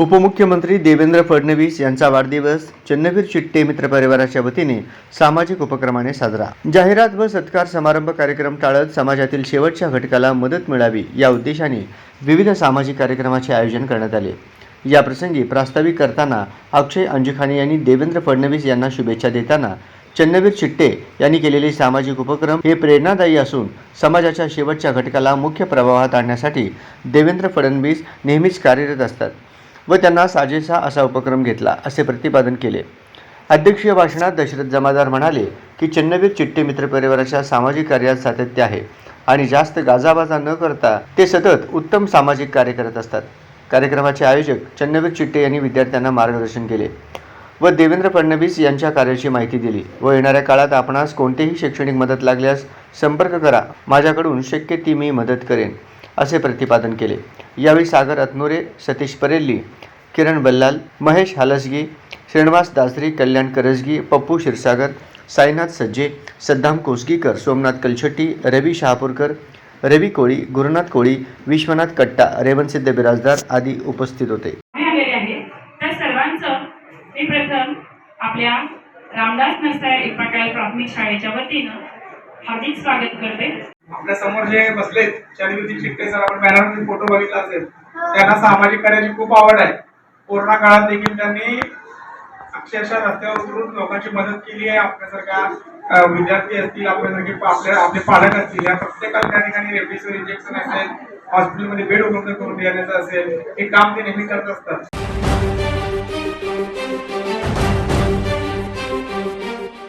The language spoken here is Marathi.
उपमुख्यमंत्री देवेंद्र फडणवीस यांचा वाढदिवस चन्नवीर चिट्टे मित्र परिवाराच्या वतीने सामाजिक उपक्रमाने साजरा. जाहिरात व सत्कार समारंभ कार्यक्रम टाळत समाजातील शेवटच्या घटकाला मदत मिळावी या उद्देशाने विविध सामाजिक कार्यक्रमाचे आयोजन करण्यात आले. या प्रसंगी प्रास्ताविक करताना अक्षय अंजुखाने यांनी देवेंद्र फडणवीस यांना शुभेच्छा देताना चन्नवीर चिट्टे यांनी केलेले सामाजिक उपक्रम हे प्रेरणादायी असून समाजाच्या शेवटच्या घटकाला मुख्य प्रवाहात आणण्यासाठी देवेंद्र फडणवीस नेहमीच कार्यरत असतात. व त्यांना साजेसा असा उपक्रम घेतला असे प्रतिपादन केले. अध्यक्षीय भाषणात दशरथ जमादार म्हणाले की चन्नवीर चिट्टे मित्र परिवाराच्या सामाजिक कार्यात सातत्य आहे आणि जास्त गाजाबाजा न करता ते सतत उत्तम सामाजिक कार्य करत असतात. कार्यक्रमाचे आयोजक चन्नवीर चिट्टे यांनी विद्यार्थ्यांना मार्गदर्शन केले व देवेंद्र फडणवीस यांच्या कार्याची माहिती दिली. व येणाऱ्या काळात आपणास कोणतेही शैक्षणिक मदत लागल्यास संपर्क करा. माझ्याकडून शक्य ती मी मदत करेन. असे प्रतिपादन केले. यावेळी सागर अतनोरे सतीश परेल्ली किरण बल्लाल महेश हालसगी श्रीनिवास दासरी कल्याण करजगी पप्पू क्षीरसागर साईनाथ सज्जे सद्दाम कोसगीकर सोमनाथ कलशेट्टी रवी शहापूरकर रवी कोळी गुरुनाथ कोळी विश्वनाथ कट्टा रेवणसिद्ध बिराजदार आदी उपस्थित होते. सर्वांचं मी प्रथम आपल्या रामदास नरसाळ प्राथमिक शाळेच्या वतीनं हार्दिक स्वागत करते. आपल्यासमोर जे बसले शनिवती शिकते सर आपण बॅनरमध्ये फोटो बघितला असेल त्यांना सामाजिक कार्याची खूप आवड आहे. कोरोना काळात देखील त्यांनी अक्षरशः रस्त्यावर उतरून लोकांची मदत केली आहे. आपल्यासारख्या विद्यार्थी असतील आपल्यासारखे आपल्या आपले आपले पालक असतील या प्रत्येकाला त्या ठिकाणी रेमडेसिवीर इंजेक्शन असेल हॉस्पिटलमध्ये बेड उपलब्ध करून देण्याचं असेल हे काम ते नेहमी करत असतात.